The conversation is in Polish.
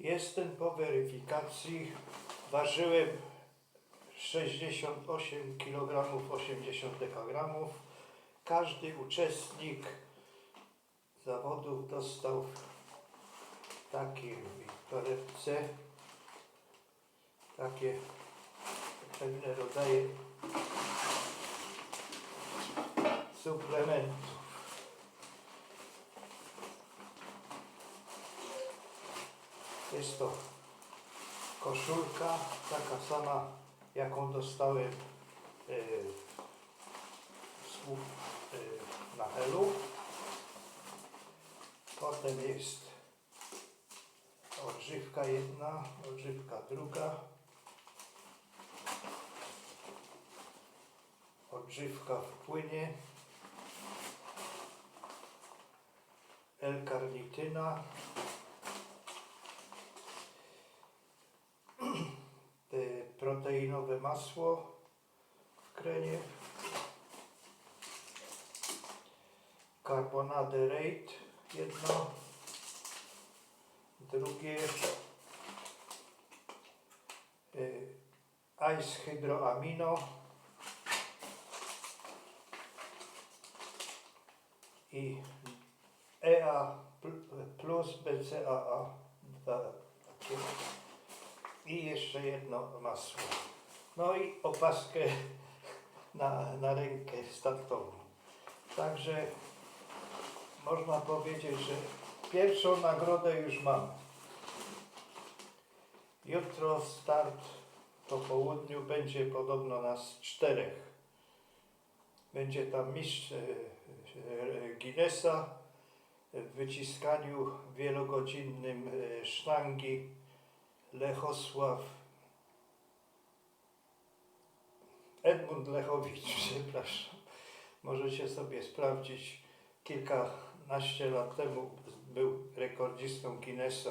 Jestem po weryfikacji. Ważyłem 68 kg 80 dg. Każdy uczestnik zawodów dostał w takiej torebce takie pewne rodzaje Jest to koszulka, taka sama jaką dostałem z, e, na Helu. Potem jest odżywka jedna, odżywka druga. Odżywka w płynie. L-karnityna. Proteinowe masło w krenie, carbonadę rate jedno, drugie y, ice hydroamino. I EA pl- plus BCAA i jeszcze jedno masło. No i opaskę na, na rękę startową. Także można powiedzieć, że pierwszą nagrodę już mam. Jutro start po południu będzie podobno nas czterech. Będzie tam mistrz e, e, Guinnessa w wyciskaniu wielogodzinnym e, sztangi Lechosław Edmund Lechowicz, przepraszam. Możecie sobie sprawdzić. Kilkanaście lat temu był rekordzistą Guinnessa